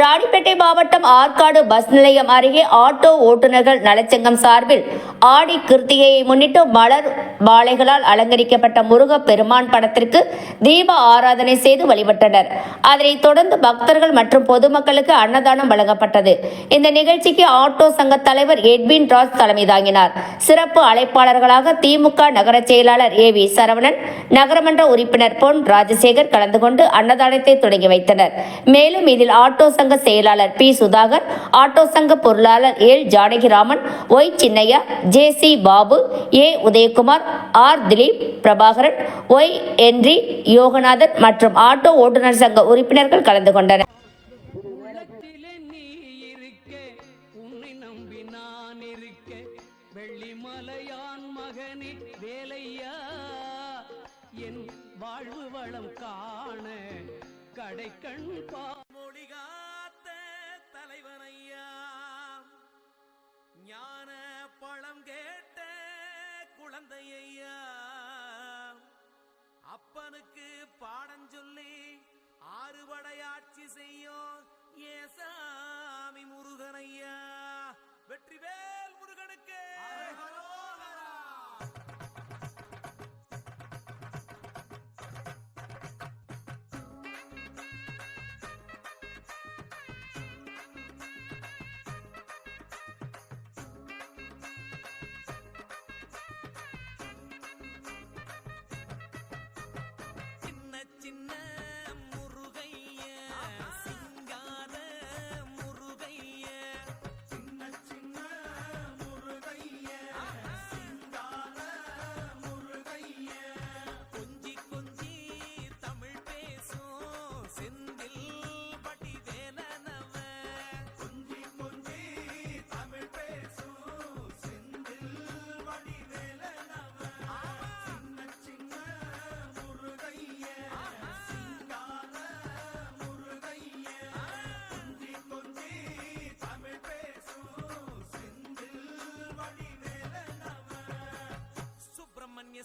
ராணிப்பேட்டை மாவட்டம் ஆற்காடு பஸ் நிலையம் அருகே ஆட்டோ ஓட்டுநர்கள் நலச்சங்கம் சார்பில் ஆடி கிருத்திகையை முன்னிட்டு மலர் மாலைகளால் அலங்கரிக்கப்பட்ட முருக பெருமான் படத்திற்கு தீப ஆராதனை செய்து வழிபட்டனர். அதனைத் தொடர்ந்து பக்தர்கள் மற்றும் பொதுமக்களுக்கு அன்னதானம் வழங்கப்பட்டது. இந்த நிகழ்ச்சிக்கு ஆட்டோ சங்க தலைவர் எட்வின் ராஜ் தலைமை தாங்கினார். சிறப்பு அழைப்பாளர்களாக திமுக நகர செயலாளர் ஏ வி சரவணன் நகரமன்ற உறுப்பினர் பொன் ராஜசேகர் கலந்து கொண்டு அன்னதானத்தை தொடங்கி வைத்தனர். மேலும் இதில் ஆட்டோ சங்க செயலாளர் பி. சுதாகர் ஆட்டோ சங்க பொருளாளர் L. Janakiraman Y. Chinnaiya J. C. Babu A. Udayakumar R. Dilip Prabhakaran Y. Henry Yoganathan மற்றும் ஆட்டோ ஓட்டுநர் சங்க உறுப்பினர்கள் கலந்து கொண்டனர். வெள்ளிமலையான் மகனே வேலையா? என் வாழ்வு வளம் காண கடைக்கண் பா குழந்தையா அப்பனுக்கு பாடம் சொல்லி ஆறுபடையாட்சி செய்யும் ஏ